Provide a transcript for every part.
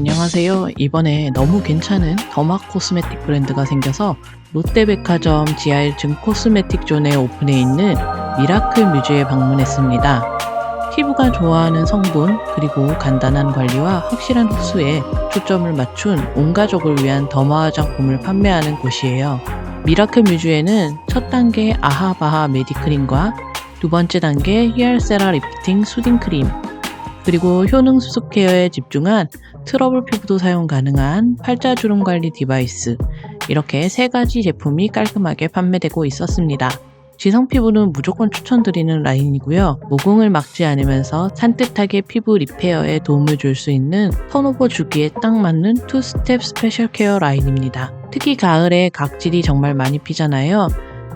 안녕하세요. 이번에 너무 괜찮은 더마 코스메틱 브랜드가 생겨서 롯데백화점 지하 1층 코스메틱 존에 오픈해 있는 미라클 뮤즈에 방문했습니다. 피부가 좋아하는 성분 그리고 간단한 관리와 확실한 흡수에 초점을 맞춘 온 가족을 위한 더마 화장품을 판매하는 곳이에요. 미라클 뮤즈에는 첫 단계 아하바하 메디크림과 두 번째 단계 히알세라 리프팅 수딩 크림 그리고 효능 수습 케어에 집중한 트러블 피부도 사용 가능한 팔자 주름 관리 디바이스 이렇게 세 가지 제품이 깔끔하게 판매되고 있었습니다. 지성 피부는 무조건 추천드리는 라인이고요. 모공을 막지 않으면서 산뜻하게 피부 리페어에 도움을 줄 수 있는 턴오버 주기에 딱 맞는 투스텝 스페셜 케어 라인입니다. 특히 가을에 각질이 정말 많이 피잖아요.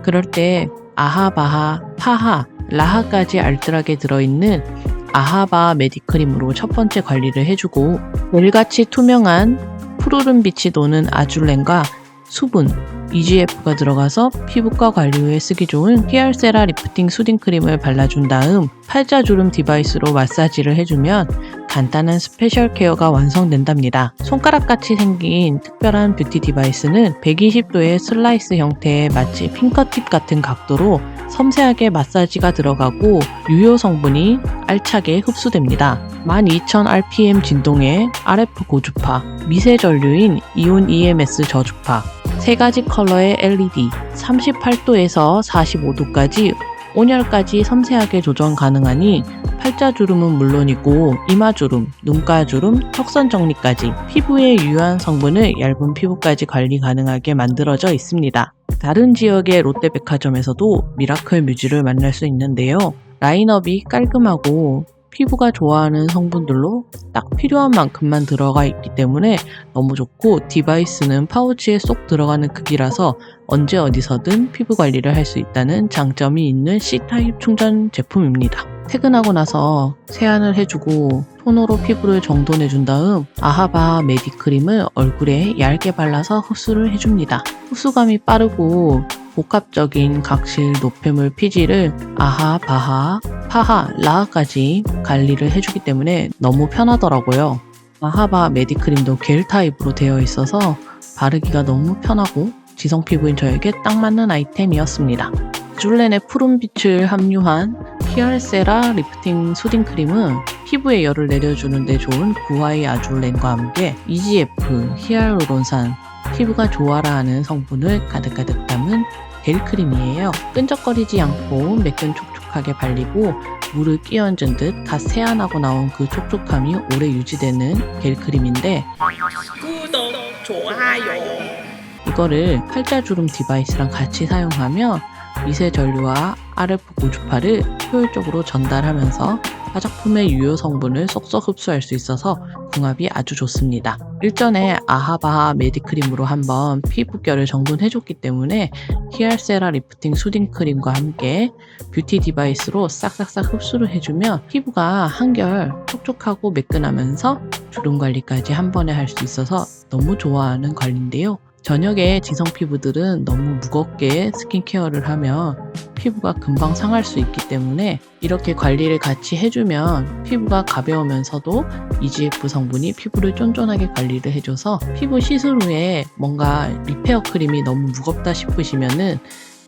그럴 때 아하 바하, 파하, 라하까지 알뜰하게 들어있는 아하바 메디크림으로 첫 번째 관리를 해주고 멜같이 투명한 푸르른 빛이 도는 아줄렌과 수분, EGF가 들어가서 피부과 관리 후에 쓰기 좋은 히알세라 리프팅 수딩 크림을 발라준 다음 팔자 주름 디바이스로 마사지를 해주면 간단한 스페셜 케어가 완성된답니다. 손가락같이 생긴 특별한 뷰티 디바이스는 120도의 슬라이스 형태의 마치 핑커팁 같은 각도로 섬세하게 마사지가 들어가고 유효 성분이 알차게 흡수됩니다. 12,000rpm 진동의 RF 고주파, 미세 전류인 이온 EMS 저주파, 세 가지 컬러의 LED, 38도에서 45도까지 온열까지 섬세하게 조정 가능하니 팔자주름은 물론이고 이마주름, 눈가주름, 턱선 정리까지 피부에 유효한 성분을 얇은 피부까지 관리 가능하게 만들어져 있습니다. 다른 지역의 롯데백화점에서도 미라클 뮤즈를 만날 수 있는데요. 라인업이 깔끔하고 피부가 좋아하는 성분들로 딱 필요한 만큼만 들어가 있기 때문에 너무 좋고 디바이스는 파우치에 쏙 들어가는 크기라서 언제 어디서든 피부 관리를 할 수 있다는 장점이 있는 C타입 충전 제품입니다. 퇴근하고 나서 세안을 해주고 토너로 피부를 정돈해준 다음 아하바 메디크림을 얼굴에 얇게 발라서 흡수를 해줍니다. 흡수감이 빠르고 복합적인 각질 노폐물 피지를 아하, 바하, 파하, 라하까지 관리를 해주기 때문에 너무 편하더라고요. 아하바 메디크림도 겔 타입으로 되어 있어서 바르기가 너무 편하고 지성 피부인 저에게 딱 맞는 아이템이었습니다. 줄렌의 푸른 빛을 함유한 히알세라 리프팅 수딩 크림은 피부에 열을 내려주는 데 좋은 구아이 아줄렌과 함께 EGF, 히알루론산, 피부가 좋아라 하는 성분을 가득가득 담은 겔 크림이에요. 끈적거리지 않고 매끈 촉촉 하게 발리고 물을 끼얹은 듯 갓 세안하고 나온 그 촉촉함이 오래 유지되는 겔 크림인데 구독, 좋아요. 이거를 팔자주름 디바이스랑 같이 사용하면 미세 전류와 RF 고주파를 효율적으로 전달하면서 화장품의 유효 성분을 쏙쏙 흡수할 수 있어서 궁합이 아주 좋습니다. 일전에 아하바하 메디크림으로 한번 피부결을 정돈해줬기 때문에 히알세라 리프팅 수딩 크림과 함께 뷰티 디바이스로 싹싹싹 흡수를 해주면 피부가 한결 촉촉하고 매끈하면서 주름 관리까지 한 번에 할 수 있어서 너무 좋아하는 관리인데요. 저녁에 지성 피부들은 너무 무겁게 스킨케어를 하면 피부가 금방 상할 수 있기 때문에 이렇게 관리를 같이 해주면 피부가 가벼우면서도 EGF 성분이 피부를 쫀쫀하게 관리를 해줘서 피부 시술 후에 뭔가 리페어 크림이 너무 무겁다 싶으시면은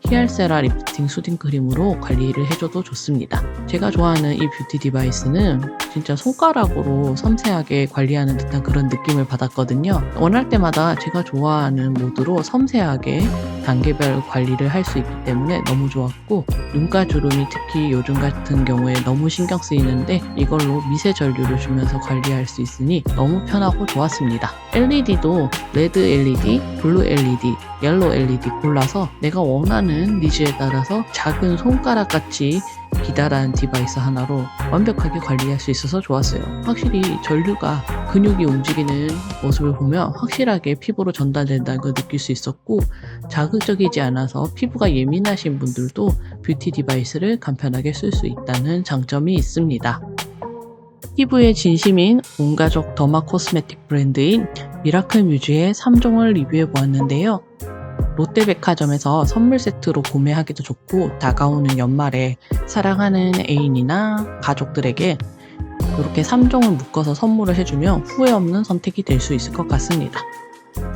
히알세라 리프팅 수딩 크림으로 관리를 해줘도 좋습니다. 제가 좋아하는 이 뷰티 디바이스는 진짜 손가락으로 섬세하게 관리하는 듯한 그런 느낌을 받았거든요. 원할 때마다 제가 좋아하는 모드로 섬세하게 단계별 관리를 할 수 있기 때문에 너무 좋았고 눈가 주름이 특히 요즘 같은 경우에 너무 신경 쓰이는데 이걸로 미세 전류를 주면서 관리할 수 있으니 너무 편하고 좋았습니다. LED도 레드 LED, 블루 LED, 옐로 LED 골라서 내가 원하는 니즈에 따라서 작은 손가락 같이 기다란 디바이스 하나로 완벽하게 관리할 수 있어서 좋았어요. 확실히 전류가 근육이 움직이는 모습을 보면 확실하게 피부로 전달된다는 걸 느낄 수 있었고 자극적이지 않아서 피부가 예민하신 분들도 뷰티 디바이스를 간편하게 쓸 수 있다는 장점이 있습니다. 피부에 진심인 온가족 더마 코스메틱 브랜드인 미라클 뮤즈의 3종을 리뷰해 보았는데요. 롯데백화점에서 선물 세트로 구매하기도 좋고 다가오는 연말에 사랑하는 애인이나 가족들에게 이렇게 3종을 묶어서 선물을 해주면 후회 없는 선택이 될 수 있을 것 같습니다.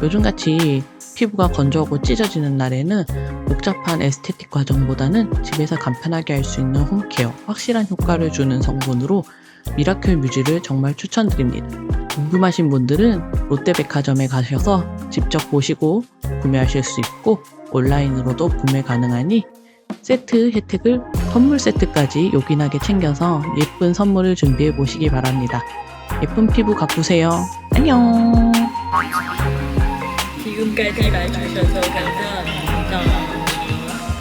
요즘같이 피부가 건조하고 찢어지는 날에는 복잡한 에스테틱 과정보다는 집에서 간편하게 할 수 있는 홈케어, 확실한 효과를 주는 성분으로 미라클 뮤즈를 정말 추천드립니다. 궁금하신 분들은 롯데백화점에 가셔서 직접 보시고 구매하실 수 있고 온라인으로도 구매 가능하니 세트 혜택을 선물 세트까지 요긴하게 챙겨서 예쁜 선물을 준비해 보시기 바랍니다. 예쁜 피부 가꾸세요. 안녕! 지금까지 봐주셔서 감사합니다.